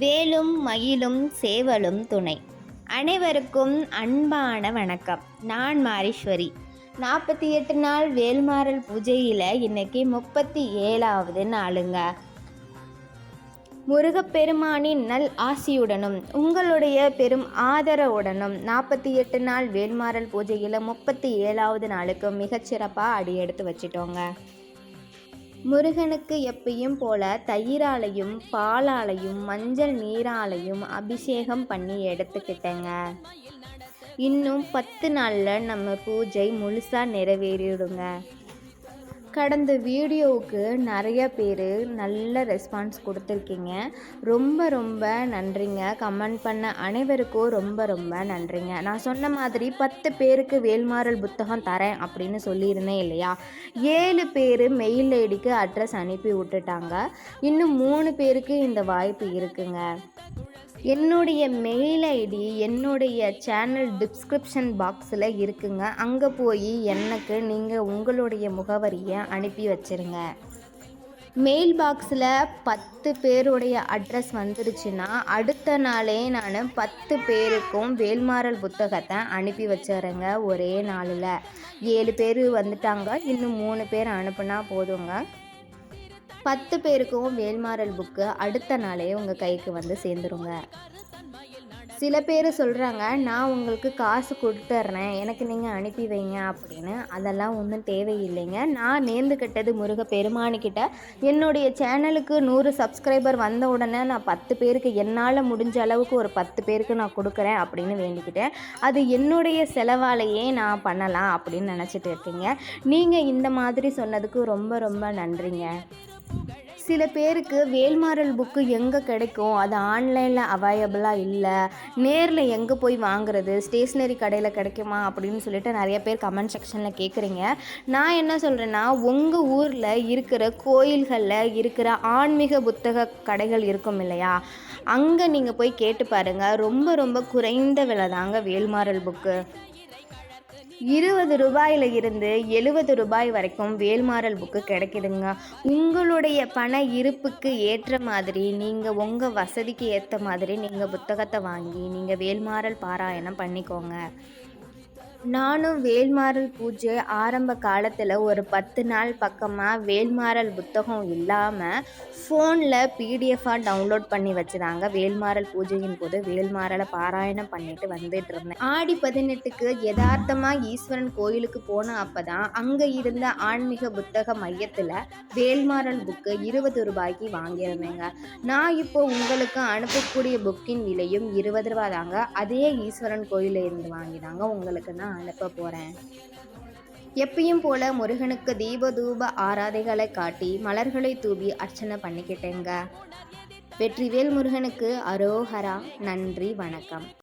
வேலும் மயிலும் சேவலும் துணை. அனைவருக்கும் அன்பான வணக்கம். நான் மாரீஸ்வரி. நாற்பத்தி எட்டு நாள் வேல்மாறல் பூஜையில் இன்னைக்கு முப்பத்தி ஏழாவது நாளுங்க. முருகப்பெருமானின் நல் ஆசியுடனும் உங்களுடைய பெரும் ஆதரவுடனும் நாற்பத்தி எட்டு நாள் வேல்மாறல் பூஜையில் முப்பத்தி ஏழாவது நாளுக்கு மிகச்சிறப்பாக அடியெடுத்து வச்சிட்டோங்க. முருகனுக்கு எப்பயும் போல தயிராலையும் பாலாலையும் மஞ்சள் நீராலையும் அபிஷேகம் பண்ணி எடுத்துக்கிட்டேங்க. இன்னும் பத்து நாளில் நம்ம பூஜை முழுசாக நிறைவேறிடுங்க. கடந்த வீடியோவுக்கு நிறைய பேர் நல்ல ரெஸ்பான்ஸ் கொடுத்துருக்கீங்க. ரொம்ப ரொம்ப நன்றிங்க. கமெண்ட் பண்ண அனைவருக்கும் ரொம்ப ரொம்ப நன்றிங்க. நான் சொன்ன மாதிரி பத்து பேருக்கு வேல்மாறல் புத்தகம் தரேன் அப்படின்னு சொல்லியிருந்தேன் இல்லையா? ஏழு பேர் மெயில் ஐடிக்கு அட்ரஸ் அனுப்பி விட்டுட்டாங்க. இன்னும் மூணு பேருக்கு இந்த வாய்ப்பு இருக்குங்க. என்னுடைய மெயில் ஐடி என்னுடைய சேனல் டிஸ்கிரிப்ஷன் பாக்ஸில் இருக்குங்க. அங்கே போய் எனக்கு நீங்கள் உங்களுடைய முகவரியை அனுப்பி வச்சிருங்க. மெயில் பாக்ஸில் பத்து பேருடைய அட்ரஸ் வந்துருச்சுன்னா அடுத்த நாளே நான் பத்து பேருக்கும் வேல்மாறல் புத்தகத்தை அனுப்பி வச்சிடுறேங்க ஒரே நாளில். ஏழு பேர் வந்துட்டாங்க இன்னும் மூணு பேர் அனுப்புனா போதுங்க. பத்து பேருக்கும் வேல்மாறல் புக்கு அடுத்த நாளே உங்கள் கைக்கு வந்து சேர்ந்துருங்க. சில பேர் சொல்கிறாங்க நான் உங்களுக்கு காசு கொடுத்துட்றேன் எனக்கு நீங்கள் அனுப்பி வைங்க அப்படின்னு. அதெல்லாம் ஒன்றும் தேவையில்லைங்க. நான் நேர்ந்து கட்டது முருக பெருமானிக்கிட்ட என்னுடைய சேனலுக்கு நூறு சப்ஸ்கிரைபர் வந்த உடனே நான் பத்து பேருக்கு என்னால் முடிஞ்ச அளவுக்கு ஒரு பத்து பேருக்கு நான் கொடுக்குறேன் அப்படின்னு வேண்டிக்கிட்டேன். அது என்னுடைய செலவாலேயே நான் பண்ணலாம் அப்படின்னு நினச்சிட்டு இருக்கீங்க. நீங்கள் இந்த மாதிரி சொன்னதுக்கு ரொம்ப ரொம்ப நன்றிங்க. சில பேருக்கு வேல்மாறல் புக்கு எங்கே கிடைக்கும்? அது ஆன்லைனில் அவைலபிளாக இல்லை. நேரில் எங்கே போய் வாங்குறது? ஸ்டேஷ்னரி கடையில் கிடைக்குமா? அப்படின்னு சொல்லிட்டு நிறைய பேர் கமெண்ட் செக்ஷனில் கேட்குறீங்க நான் என்ன சொல்கிறேன்னா உங்கள் ஊரில் இருக்கிற கோயில்களில் இருக்கிற ஆன்மீக புத்தக கடைகள் இருக்கும் இல்லையா? அங்கே நீங்கள் போய் கேட்டு பாருங்கள் ரொம்ப ரொம்ப குறைந்த விலை தாங்க வேல்மாறல் புக்கு இருபது ரூபாயில இருந்து எழுபது ரூபாய் வரைக்கும் வேல்மாறல் புக்கு கிடைக்குதுங்க. உங்களுடைய பண இருப்புக்கு ஏற்ற மாதிரி நீங்கள் உங்கள் வசதிக்கு ஏற்ற மாதிரி நீங்கள் புத்தகத்தை வாங்கி நீங்கள் வேல்மாறல் பாராயணம் பண்ணிக்கோங்க. நானும் வேல்மாறல் பூஜை ஆரம்ப காலத்தில் ஒரு பத்து நாள் பக்கமாக வேல்மாறல் புத்தகம் இல்லாமல் ஃபோனில் பிடிஎஃபாக டவுன்லோட் பண்ணி வச்சுதாங்க வேல்மாறல் பூஜையின் போது வேல்மாறலை பாராயணம் பண்ணிட்டு வந்துட்டு இருந்தேன். ஆடி பதினெட்டுக்கு யதார்த்தமாக ஈஸ்வரன் கோயிலுக்கு போன அப்போ தான் அங்கே இருந்த ஆன்மீக புத்தக மையத்தில் வேல்மாறல் புக்கு இருபது ரூபாய்க்கு வாங்கியிருந்தேங்க. நான் இப்போ உங்களுக்கு அனுப்பக்கூடிய புக்கின் விலையும் இருபது ரூபா தாங்க. அதே ஈஸ்வரன் கோயிலில் இருந்து வாங்கினாங்க உங்களுக்கு நான் அனுப்ப போகிறேன் எப்பயும் போல முருகனுக்கு தீப தூப ஆராதைகளை காட்டி மலர்களை தூவி அர்ச்சனை பண்ணிக்கிட்டேங்க. வெற்றிவேல் முருகனுக்கு அரோஹரா நன்றி வணக்கம்.